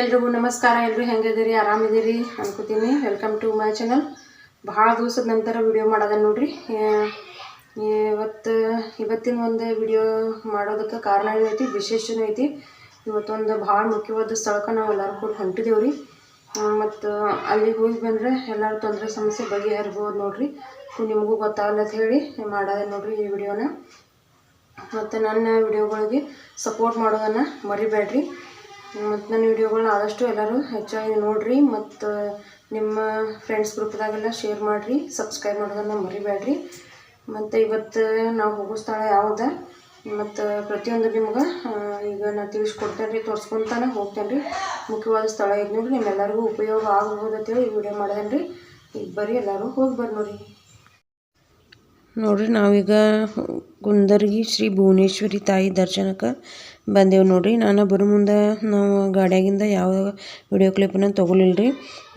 ಎಲ್ರಿಗೂ ನಮಸ್ಕಾರ, ಎಲ್ರು ಹೆಂಗಿದ್ದೀರಿ? ಆರಾಮಿದ್ದೀರಿ? ಅನ್ಕೋತೀನಿ. ವೆಲ್ಕಮ್ ಟು ಮೈ ಚಾನಲ್ ಭಾಳ ದಿವಸದ ನಂತರ ವಿಡಿಯೋ ಮಾಡೋದ ನೋಡ್ರಿ. ಇವತ್ತು, ಇವತ್ತಿನ ಒಂದು ವಿಡಿಯೋ ಮಾಡೋದಕ್ಕೆ ಕಾರಣ ಏನೈತಿ? ವಿಶೇಷನೂ ಐತಿ. ಇವತ್ತೊಂದು ಭಾಳ ಮುಖ್ಯವಾದ ಸ್ಥಳಕ್ಕೆ ನಾವು ಎಲ್ಲರೂ ಕೂಡ ಹೊಂಟಿದ್ದೇವೆ ರೀ ಮತ್ತು ಅಲ್ಲಿಗೆ ಹೋಗಿ ಬಂದರೆ ಎಲ್ಲರ ತೊಂದರೆ, ಸಮಸ್ಯೆ ಬಗೆಹರಿಬೋದು ನೋಡ್ರಿ. ನಿಮಗೂ ಗೊತ್ತಾಗಲ್ಲ ಅಂತ ಹೇಳಿ ಮಾಡೋದ ನೋಡ್ರಿ ಈ ವಿಡಿಯೋನ ಮತ್ತು ನನ್ನ ವಿಡಿಯೋಗಳಿಗೆ ಸಪೋರ್ಟ್ ಮಾಡೋದನ್ನು ಮರಿಬೇಡ್ರಿ. ಮತ್ತು ನನ್ನ ವಿಡಿಯೋಗಳನ್ನ ಆದಷ್ಟು ಎಲ್ಲರೂ ಹೆಚ್ಚಾಗಿ ನೋಡಿರಿ ಮತ್ತು ನಿಮ್ಮ ಫ್ರೆಂಡ್ಸ್ ಗ್ರೂಪ್ದಾಗೆಲ್ಲ ಶೇರ್ ಮಾಡಿರಿ ಸಬ್ಸ್ಕ್ರೈಬ್ ಮಾಡೋದನ್ನು ಮರಿಬೇಡ್ರಿ ಮತ್ತು ಇವತ್ತು ನಾವು ಹೋಗೋ ಸ್ಥಳ ಯಾವ್ದು? ಮತ್ತು ಪ್ರತಿಯೊಂದು ನಿಮ್ಗೆ ಈಗ ನಾನು ತಿಳಿಸ್ಕೊಡ್ತೇನೆ ರೀ ತೋರಿಸ್ಕೊತಾನೆ ಹೋಗ್ತೇನೆ ರೀ ಮುಖ್ಯವಾದ ಸ್ಥಳ ಇದು ನೋಡ್ರಿ, ನಿಮ್ಮೆಲ್ಲರಿಗೂ ಉಪಯೋಗ ಆಗ್ಬೋದು ಅಂತೇಳಿ ಈ ವಿಡಿಯೋ ಮಾಡಿದೇನೆ ರೀ ಈಗ ಬರ್ರಿ, ಎಲ್ಲರೂ ಹೋಗಿ ಬರ್ರಿ ನೋಡಿ ನೋಡಿರಿ, ನಾವೀಗ ಗುಂದರ್ಗಿ ಶ್ರೀ ಭುವನೇಶ್ವರಿ ತಾಯಿ ದರ್ಶನಕ್ಕೆ ಬಂದೇವು ನೋಡ್ರಿ. ನಾನು ಬರೋ ಮುಂದೆ ನಾವು ಗಾಡಿಯಾಗಿಂದ ಯಾವ ವಿಡಿಯೋ ಕ್ಲಿಪ್ನ ತೊಗೊಲಿಲ್ಲ ರೀ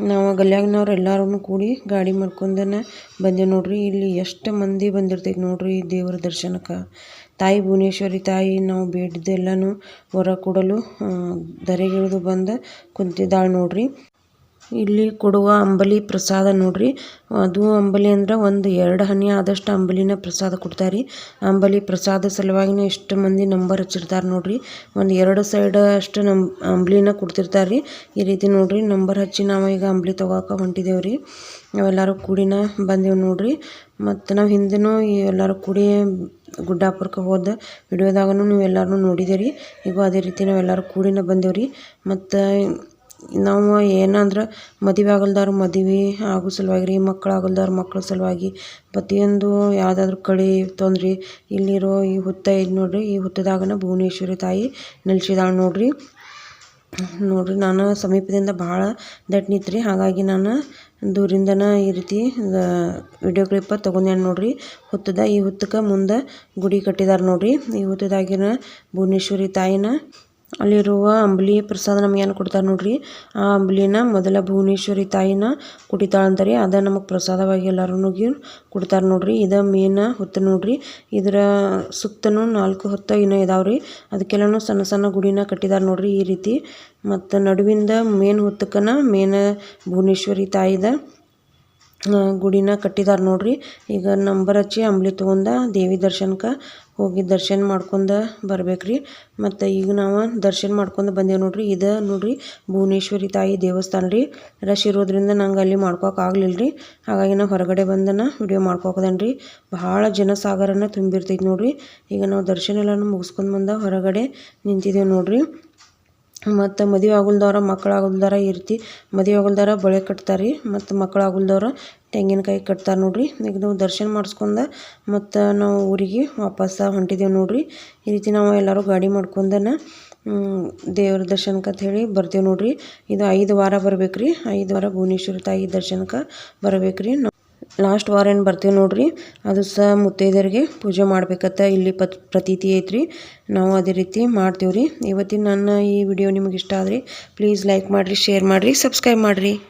ನಾವು ಗಲ್ಯಾಗಿನವ್ರು ಎಲ್ಲರೂ ಕೂಡಿ ಗಾಡಿ ಮಾಡ್ಕೊಂಡನ ಬಂದೇವು ನೋಡ್ರಿ. ಇಲ್ಲಿ ಎಷ್ಟು ಮಂದಿ ಬಂದಿರ್ತೈತೆ ನೋಡ್ರಿ ದೇವರ ದರ್ಶನಕ್ಕೆ. ತಾಯಿ ಭುವನೇಶ್ವರಿ ತಾಯಿ ನಾವು ಬೇಡಿದ್ದೆಲ್ಲನೂ ಹೊರ ಕೊಡಲು ಧರೆಗಿಳಿದು ಬಂದು ಕುಂತಿದ್ದಾಳೆ ನೋಡ್ರಿ. ಇಲ್ಲಿ ಕೊಡುವ ಅಂಬಲಿ ಪ್ರಸಾದ ನೋಡ್ರಿ. ಅದು ಅಂಬಲಿ ಅಂದ್ರೆ ಒಂದು ಎರಡು ಹನಿ ಆದಷ್ಟು ಅಂಬಲಿನ ಪ್ರಸಾದ ಕೊಡ್ತಾರೆ. ಅಂಬಲಿ ಪ್ರಸಾದ ಸಲುವಾಗಿನೇ ಎಷ್ಟು ಮಂದಿ ನಂಬರ್ ಹಚ್ಚಿರ್ತಾರೆ ನೋಡ್ರಿ. ಒಂದು ಎರಡು ಸೈಡ್ ಅಷ್ಟು ನಮ್ ಅಂಬಲಿನ ಕೊಡ್ತಿರ್ತಾರೆ ಈ ರೀತಿ ನೋಡ್ರಿ, ನಂಬರ್ ಹಚ್ಚಿ ನಾವು ಈಗ ಅಂಬಲಿ ತಗೋಕೆ ಹೊಂಟಿದ್ದೇವೆ ರೀ ನಾವೆಲ್ಲರೂ ಕೂಡಿನ ಬಂದೇವು ನೋಡ್ರಿ. ಮತ್ತು ನಾವು ಹಿಂದೆನೂ ಎಲ್ಲರೂ ಕೂಡಿ ಗುಡ್ಡಾಪುರಕ್ಕೆ ಹೋದ ವಿಡಿಯೋದಾಗೂ ನೀವು ಎಲ್ಲರೂ ನೋಡಿದ್ದೀರಿ ಈಗ ಅದೇ ರೀತಿ ನಾವೆಲ್ಲರೂ ಕೂಡಿನ ಬಂದೇವ್ರಿ. ಮತ್ತು ನಾವು ಏನಂದ್ರೆ ಮದುವೆ ಆಗಲ್ದವ್ರು ಮದುವೆ ಆಗೋ ಸಲುವಾಗಿ ರೀ ಮಕ್ಳು ಆಗಲ್ದವ್ರು ಮಕ್ಳ ಸಲುವಾಗಿ ಪ್ರತಿಯೊಂದು ಯಾವುದಾದ್ರೂ ಕಳೆ ತೊಂದ್ರೆ ಇಲ್ಲಿರೋ ಈ ಹುತ್ತ ಇದು ನೋಡ್ರಿ, ಈ ಹುತ್ತದಾಗನ ಭುವನೇಶ್ವರಿ ತಾಯಿ ನಿಲ್ಸಿದಾಳೆ ನೋಡ್ರಿ. ನೋಡ್ರಿ, ನಾನು ಸಮೀಪದಿಂದ ಭಾಳ ದಟ್ಟನಿತ್ರಿ ಹಾಗಾಗಿ ನಾನು ದೂರಿಂದನ ಈ ರೀತಿ ವಿಡಿಯೋ ಕ್ಲಿಪ್ಪ ತೊಗೊಂಡೇನು ನೋಡ್ರಿ. ಹುತ್ತದ ಈ ಹುತ್ತಕ್ಕೆ ಮುಂದೆ ಗುಡಿ ಕಟ್ಟಿದಾರೆ ನೋಡ್ರಿ. ಈ ಹುತ್ತದಾಗಿನ ಭುವನೇಶ್ವರಿ ತಾಯಿನ ಅಲ್ಲಿರುವ ಅಂಬಲಿ ಪ್ರಸಾದ ನಮ್ಗೆ ಏನು ಕೊಡ್ತಾರೆ ನೋಡ್ರಿ? ಆ ಅಂಬಲಿನ ಮೊದಲ ಭುವನೇಶ್ವರಿ ತಾಯಿನ ಕುಡಿತಾಳಂತಾರೆ ಅದ ನಮಗೆ ಪ್ರಸಾದವಾಗಿ ಎಲ್ಲರೂ ಕೊಡ್ತಾರೆ ನೋಡ್ರಿ. ಇದ ಮೇನ ಹೊತ್ತು ನೋಡ್ರಿ. ಇದರ ಸುತ್ತನೂ ನಾಲ್ಕು ಹೊತ್ತು ಏನೋ ಇದಾವ್ರಿ ಅದಕ್ಕೆಲ್ಲನೂ ಸಣ್ಣ ಸಣ್ಣ ಗುಡಿನ ಕಟ್ಟಿದಾರೆ ನೋಡ್ರಿ ಈ ರೀತಿ. ಮತ್ತು ನಡುವಿಂದ ಮೇನ್ ಹೊತ್ತಕ್ಕನ ಮೇನ ಭುವನೇಶ್ವರಿ ತಾಯಿದ ಗುಡಿನ ಕಟ್ಟಿದಾರ ನೋಡ್ರಿ. ಈಗ ನಂಬರ್ ಹಚ್ಚಿ ಅಂಬ್ಲಿ ತೊಗೊಂಡ ದೇವಿ ದರ್ಶನಕ್ಕೆ ಹೋಗಿ ದರ್ಶನ ಮಾಡ್ಕೊಂಡ ಬರ್ಬೇಕ್ರಿ. ಮತ್ತು ಈಗ ನಾವು ದರ್ಶನ ಮಾಡ್ಕೊಂಡು ಬಂದೇವು ನೋಡ್ರಿ. ಇದು ನೋಡ್ರಿ ಭುವನೇಶ್ವರಿ ತಾಯಿ ದೇವಸ್ಥಾನ ರೀ ರಶ್ ಇರೋದ್ರಿಂದ ನಂಗೆ ಅಲ್ಲಿ ಆಗ್ಲಿಲ್ಲ ರೀ ಹಾಗಾಗಿ ನಾವು ಹೊರಗಡೆ ಬಂದನ ವಿಡಿಯೋ ಮಾಡ್ಕೋಕದನ್ರಿ. ಭಾಳ ಜನಸಾಗರನ ತುಂಬಿರ್ತೈತೆ ನೋಡ್ರಿ. ಈಗ ನಾವು ದರ್ಶನ ಎಲ್ಲನೂ ಮುಗಿಸ್ಕೊಂಡು ಬಂದ ಹೊರಗಡೆ ನಿಂತಿದ್ದೇವೆ ನೋಡ್ರಿ. ಮತ್ತು ಮದುವೆ ಆಗುಲ್ದವ್ರ, ಮಕ್ಳು ಆಗುಲ್ದಾರ ಈ ರೀತಿ ಮದುವೆ ಆಗುಲ್ದಾರ ಬಳೆ ಕಟ್ತಾರೆ. ರೀ ಮತ್ತು ಮಕ್ಳು ಆಗುಲ್ದವ್ರ ತೆಂಗಿನಕಾಯಿ ಕಟ್ತಾರೆ ನೋಡ್ರಿ. ಈಗ ನಾವು ದರ್ಶನ ಮಾಡಿಸ್ಕೊಂಡ ಮತ್ತು ನಾವು ಊರಿಗೆ ವಾಪಸ್ ಹೊಂಟಿದ್ದೇವೆ ನೋಡ್ರಿ. ಈ ರೀತಿ ನಾವು ಎಲ್ಲರೂ ಗಾಡಿ ಮಾಡ್ಕೊಂಡನ ದೇವ್ರ ದರ್ಶನಕ್ಕೆ ಅಂತ ಹೇಳಿ ಬರ್ತೇವೆ ನೋಡ್ರಿ. ಇದು ಐದು ವಾರ ಬರ್ಬೇಕ್ರಿ. ಐದು ವಾರ ಭುವನೇಶ್ವರಿ ತಾಯಿ ದರ್ಶನಕ್ಕೆ ಬರಬೇಕ್ರಿ. ನಾವು ಲಾಸ್ಟ್ ವಾರ ಏನು ಬರ್ತೀವಿ ನೋಡ್ರಿ? ಅದು ಸಹ ಮುತ್ತೈದೆಯರಿಗೆ ಪೂಜೆ ಮಾಡ್ಬೇಕತ್ತ ಇಲ್ಲಿ ಪತ್, ಪ್ರತೀತಿ ಐತ್ರಿ. ನಾವು ಅದೇ ರೀತಿ ಮಾಡ್ತೀವಿ ಇವತ್ತಿನ ನನ್ನ ಈ ವಿಡಿಯೋ ನಿಮಗೆ ಇಷ್ಟ ಆದ್ರಿ ಪ್ಲೀಸ್ ಲೈಕ್ ಮಾಡಿರಿ ಶೇರ್ ಮಾಡಿರಿ ಸಬ್ಸ್ಕ್ರೈಬ್ ಮಾಡಿರಿ.